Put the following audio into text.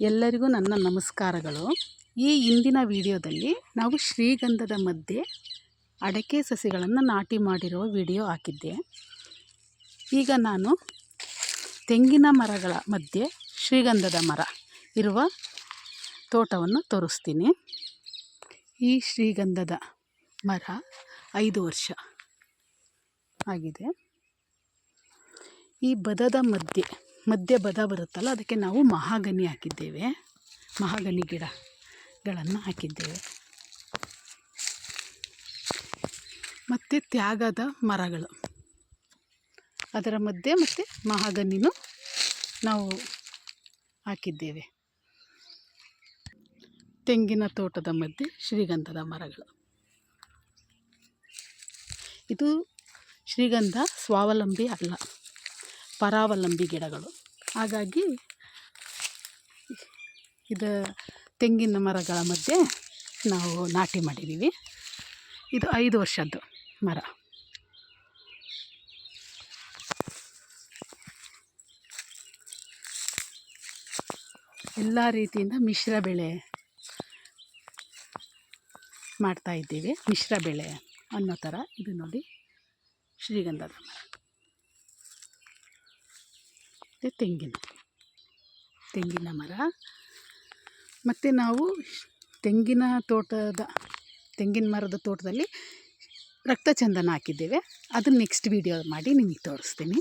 ಎಲ್ಲರಿಗೂ ನನ್ನ ನಮಸ್ಕಾರಗಳು. ಈ ಇಂದಿನ ವಿಡಿಯೋದಲ್ಲಿ ನಾವು ಶ್ರೀಗಂಧದ ಮಧ್ಯೆ ಅಡಕೆ ಸಸಿಗಳನ್ನು ನಾಟಿ ಮಾಡಿರುವ ವಿಡಿಯೋ ಹಾಕಿದ್ದೆ. ಈಗ ನಾನು ತೆಂಗಿನ ಮರಗಳ ಮಧ್ಯೆ ಶ್ರೀಗಂಧದ ಮರ ಇರುವ ತೋಟವನ್ನು ತೋರಿಸ್ತೀನಿ. ಈ ಶ್ರೀಗಂಧದ ಮರ ಐದು ವರ್ಷ ಆಗಿದೆ. ಈ ಬದದ ಮಧ್ಯೆ ಮಧ್ಯೆ ಬದ ಬರುತ್ತಲ್ಲ, ಅದಕ್ಕೆ ನಾವು ಮಹಾಗನಿ ಹಾಕಿದ್ದೇವೆ. ಮಹಾಗನಿ ಗಿಡಗಳನ್ನು ಹಾಕಿದ್ದೇವೆ. ಮತ್ತು ತ್ಯಾಗದ ಮರಗಳು. ಅದರ ಮಧ್ಯೆ ಮತ್ತು ಮಹಾಗನಿನೂ ನಾವು ಹಾಕಿದ್ದೇವೆ. ತೆಂಗಿನ ತೋಟದ ಮಧ್ಯೆ ಶ್ರೀಗಂಧದ ಮರಗಳು. ಇದು ಶ್ರೀಗಂಧ ಸ್ವಾವಲಂಬಿ ಅಲ್ಲ. ಪರಾವಲಂಬಿ ಗಿಡಗಳು. ಹಾಗಾಗಿ ಇದು ತೆಂಗಿನ ಮರಗಳ ಮಧ್ಯೆ ನಾವು ನಾಟಿ ಮಾಡಿದ್ದೀವಿ ಇದು ಐದು ವರ್ಷದ್ದು ಮರ. ಎಲ್ಲ ರೀತಿಯಿಂದ ಮಿಶ್ರ ಬೆಳೆ ಮಾಡ್ತಾ ಇದ್ದೀವಿ. ಮಿಶ್ರ ಬೆಳೆ ಅನ್ನೋ ಥರ ಇದು ನೋಡಿ ಶ್ರೀಗಂಧದ ಮರ. ಮತ್ತು ತೆಂಗಿನ ತೆಂಗಿನ ಮರ. ಮತ್ತು ನಾವು ತೆಂಗಿನ ತೋಟದ, ತೆಂಗಿನ ಮರದ ತೋಟದಲ್ಲಿ ರಕ್ತಚಂದನ ಹಾಕಿದ್ದೇವೆ. ಅದನ್ನ ನೆಕ್ಸ್ಟ್ ವೀಡಿಯೋ ಮಾಡಿ ನಿಮಗೆ ತೋರಿಸ್ತೀನಿ.